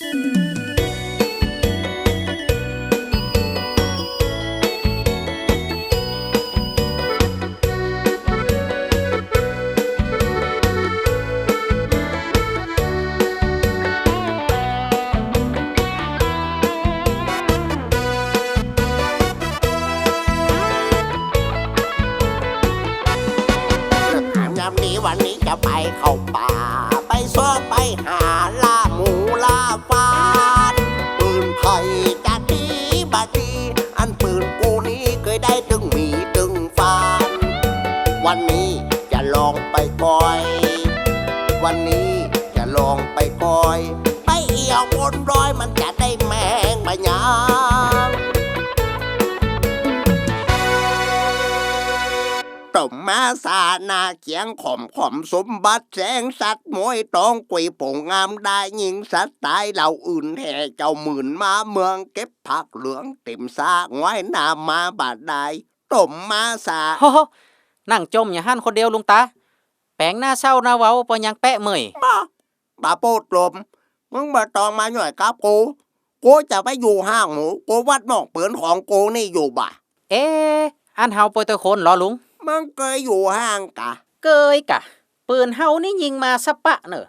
วันนี้จะไปเข้าป่า องไปก้อย ไปเอี่ยวบนรอยมันจะได้แมงบะยางต้มมาสานาเขียงขอมขอมสมบัติแสงสัตว์มวยตองกุยโป่งงามได้ยิงสัตว์ตายเหล่าอื่นแห่เจ้าหมื่นมาเมืองเก็บผักเหลืองเต็มซาง้อยหน้ามาบาดได้ต้มมาสาโฮโหนั่งจมอย่าหันคนเดียวลุงตา แปลงหน้าเศร้าหน้าเว้าปอยังแปะเมย บ้าบาโปดลมมึงมาตองมาหน่อยครับกูกูจะไปอยู่ห้างหมูกูวัดหมอกเปือนของกูนี่อยู่บ่าเอ๊ะอันเฮาปอยตะคนเหรอลุง มึงเคยอยู่ห้างกะ เกยกะ ปืนเฮานี่ยิงมาสะปะเนอะ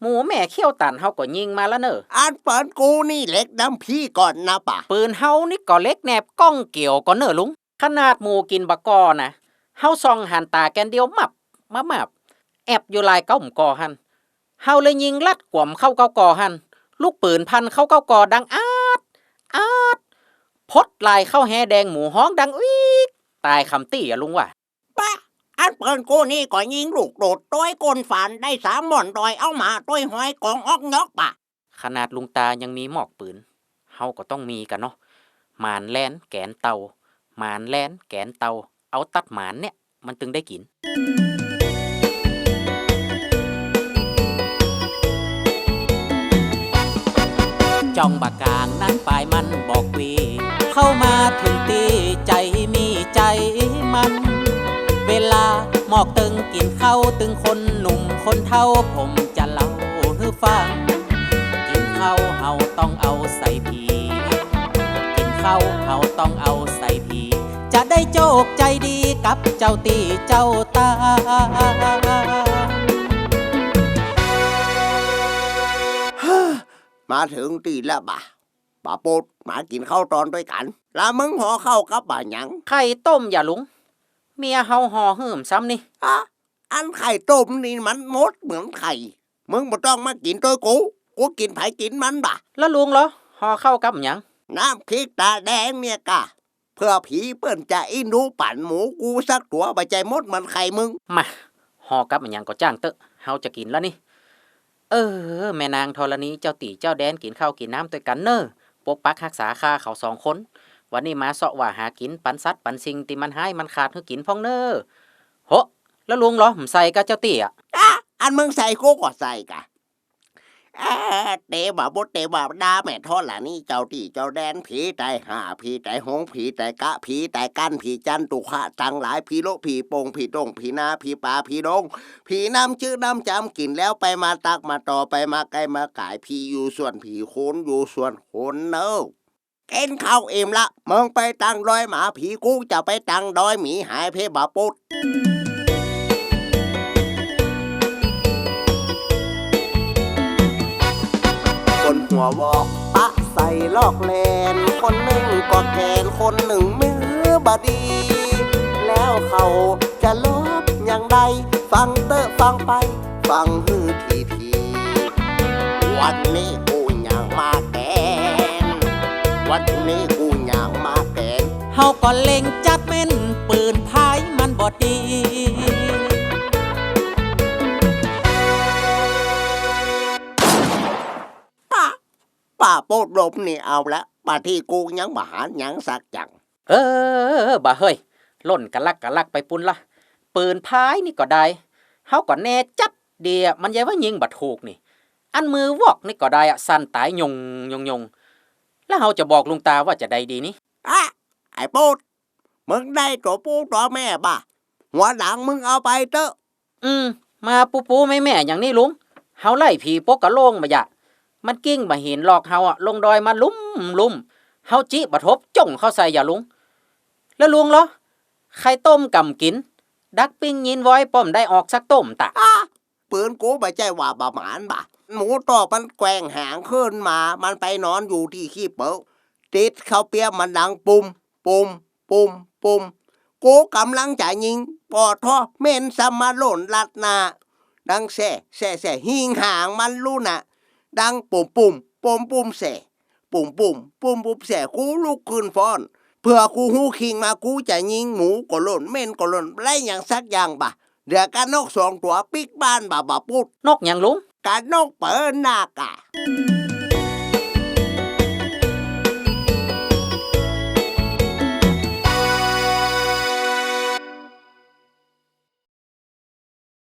หมูแม่เขี้ยวตันเฮาก็ยิงมาแล้วเนอะอันเปิดกูนี่เล็กน้ำพี่ก่อนนะป่ะ ปืนเฮานี่ก็เล็กแนบก้องเกี่ยวก็เนอะลุง ขนาดหมูกินบะกอนะเฮาส่องหันตาแกนเดียวมับมามับแอบอยู่ลายเก้าหมกอหัน เฮาเลยยิงลัดกว่มเข้าเก้ากอหันลูกปืนพันเข้าเก้ากอดังอาดอาดพดลายเข้าแฮแดงหมูฮ้องดังอีกตายคำตี้อะลุงว่ะปะอันเปิดกูนี่ก็ยิงลูกโดดต้อยกลฝันได้สามหม่อนดอยเอามาต้อยหอยกองออกยอกป่ะขนาดลุงตายังมีหมอกปืนเฮาก็ต้องมีกันเนาะหมานแลนแกนเตาหมานแลนแกนเตาเอาตัดหมานเนี่ยมันถึงได้กิน จ้องบากางนั้นปลายมันบอกวี เข้ามาถึงตีใจมีใจมัน เวลาหมอกตึงกินข้าวตึงคนหนุ่มคนเท่าผมจะเล่าให้ฟัง กินข้าวเฮาต้องเอาใส่ผีกินข้าวเฮาต้องเอาใส่ผีจะได้โจกใจดีกับเจ้าตีเจ้าตา มาถึงตีแล้วป่ะป่าโปดมากินข้าวตอนด้วยกันแล้วมึงห่อข้าวกับป่าหยังไข่ต้มอย่าลุง เมียเฮาห่อหืมซ้ำนี่อะอันไข่ต้มนี่มันมดเหมือนไข่ มึงบ่ต้องมากินตัวกู กูกินไผกินมันป่ะ แล้วลุงเหรอห่อเข้าวกับหยัง น้ำพริกตาแดงเนี่ยกะ เพื่อผีเปิ้นจะอินูปั่นหมูกูสักตัวไปใจมดเหมันไข่มึง มาห่อกับหยังก็จ้างเตอะเฮาจะกินแล้วนี่ เออ แม่นางธรณีเจ้าตีเจ้าแดนกินข้าวกินน้ำด้วยกันเนอปกปักรักษาข่าเขาสองคน วันนี้มาเสาะว่าหากินปันสัตว์ปันสิ่งที่มันให้มันขาดคือกินพ้องเนอโหแล้วลุงเหรอผมใส่กับเจ้าตีอะอะอันมึงใส่กูก็ใส่กะ เอ่อเตะบ่าบุเตะบ่าดาแม่ทอดล่ะนี่เจ้าที่เจ้าแดนผีใจหาผีใจหงผีใจกะผีใจกันผีจันตุขะจังหลายผีโลผีโปงผีตงผีนาผีปลาผีดงผีน้ำชื่อน้ำจำกินแล้วไปมาตักมาต่อไปมาไกลมาไกายผีอยู่ส่วนผีโคนอยู่ส่วนโคนเนอะกินเข้าเอ็มละมึงไปตังดอยหมาผีกูจะไปตังดอยหมีหายเพบาปุด หัววอกปะใส่ลอกแลน คนหนึ่งก็แกนคนหนึ่งมือบดี แล้วเขาจะลบอย่างใด ฟังเตอะฟังไป ฟังฮือทีทีวันนี้กูอยากมาแกน วันนี้กูอยากมาแกนเฮาก็เล็งจัดเม่นปืนพายมันบอดี ป้าโปดลมนี่เอาละป้าที่กูยังบาหารยังสักอย่าง เออบ่าเฮ้ยล่นกะลักกะลักไปปุ่นละปืนพายนี่ก็ได้เฮาก็แน่จัดเดียมันยังว่ายิงบัถูกนี่ อันมือวอกนี่ก็ได้อะสั่นตายยงยงยงแล้วเฮาจะบอกลุงตาว่าจะได้ดีนี่อะไอ้ปูดมึงได้ตัวปูตัวแม่ป่ะหัวหลังมึงเอาไปเตอะอืม มาปูปูแม่แม่อย่างนี้ลุงเฮาไล่ผีปกกะโลงมาอย่ะ มันกิ้งบ่เห็นหลอกเฮาอะลงดอยมาลุ่มลุ่มเฮาจิบะทบจ่งเข้าใส่อย่าลุง แล้วลุงเหรอไข่ต้มกำกิน ดักปิ้งยินไว้ป้อมได้ออกสักต้มตะปืนกูไม่ใจว่าบะหมานบ่ะหมูตอกมันแกว่งหางขึ้นมา มันไปนอนอยู่ที่ขี้เปิลติดเข้าเปียมันดังปุ่มปุ่มปุ่มปุ่มกูกำลังจะยิงปอท่อเม่นสมาโลนลัดนาดังแส่แส่แส่หิงหางมันรู้น่ะ ดังปุ่มปุ่มปุ่มปุ่มแส่ปุ่มปุ่มปุ่มปุ่มแส่กูลุกขึ้นฟ้อนเพื่อกูหูคิงมากูจะยิงหมูก็หล่นเม่นก็หล่นไรอย่างสักอย่างบ่ะเดือกันนกสองตัวปิกบ้านบ่าบ่าปุดนกหยังลุงการนกเปิดหน้ากะ